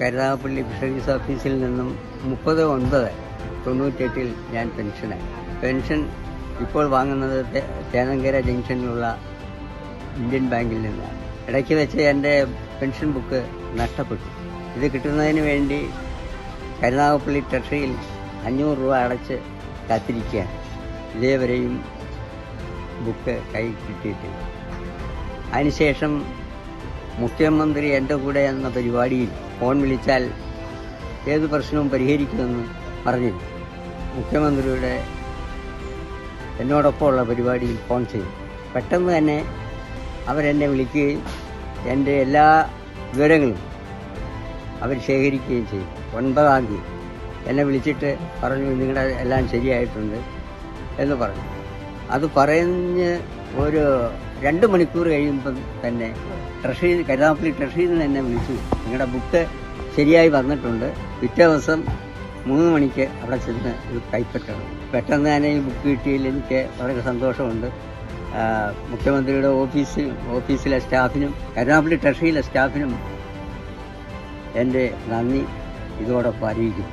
Karunagappally fisheries ഓഫീസിൽ നിന്നും മുപ്പത് ഒൻപത് തൊണ്ണൂറ്റെട്ടിൽ ഞാൻ പെൻഷനായി. പെൻഷൻ ഇപ്പോൾ വാങ്ങുന്നത് തേനങ്കര ജംഗ്ഷനിലുള്ള ഇന്ത്യൻ ബാങ്കിൽ നിന്നാണ്. ഇടയ്ക്ക് വെച്ച് എന്റെ പെൻഷൻ ബുക്ക് നഷ്ടപ്പെട്ടു. ഇത് കിട്ടുന്നതിന് വേണ്ടി കരുനാഗപ്പള്ളി ട്രഷറിയിൽ അഞ്ഞൂറ് രൂപ അടച്ച് കാത്തിരിക്കുകയാണ്. ഇതേവരെയും ബുക്ക് കൈ കിട്ടിയിട്ടില്ല. അതിനുശേഷം മുഖ്യമന്ത്രി എന്റെ കൂടെ എന്ന പരിപാടിയിൽ ഫോൺ വിളിച്ചാൽ ഏത് പ്രശ്നവും പരിഹരിക്കുമെന്ന് പറഞ്ഞു മുഖ്യമന്ത്രിയുടെ എന്നോടൊപ്പമുള്ള പരിപാടിയിൽ ഫോൺ ചെയ്തു. പെട്ടെന്ന് തന്നെ അവരെന്നെ വിളിക്കുകയും എന്റെ എല്ലാ വിവരങ്ങളും അവർ ശേഖരിക്കുകയും ചെയ്തു. ഒൻപതാം തീയതി. എന്നെ വിളിച്ചിട്ട് പറഞ്ഞു നിങ്ങളുടെ എല്ലാം ശരിയായിട്ടുണ്ട് എന്ന് പറഞ്ഞു. അത് പറഞ്ഞ് ഒരു രണ്ട് മണിക്കൂർ കഴിയുമ്പം തന്നെ ട്രഷറി കരുതാപ്പള്ളി ട്രഷറിയിൽ നിന്ന് എന്നെ വിളിച്ചു. നിങ്ങളുടെ ബുക്ക് ശരിയായി വന്നിട്ടുണ്ട്. പിറ്റേ ദിവസം മൂന്ന് മണിക്ക് അവിടെ ചെന്ന് ഇത് കൈപ്പറ്റണം. പെട്ടെന്ന് തന്നെ ഈ ബുക്ക് കിട്ടിയതിൽ എനിക്ക് വളരെ സന്തോഷമുണ്ട്. മുഖ്യമന്ത്രിയുടെ ഓഫീസിൽ ഓഫീസിലെ സ്റ്റാഫിനും കരുനാപ്പള്ളി ട്രഷറിയിലെ സ്റ്റാഫിനും എന്റെ നന്ദി. ഇതോടൊപ്പം അറിയിക്കുന്നു.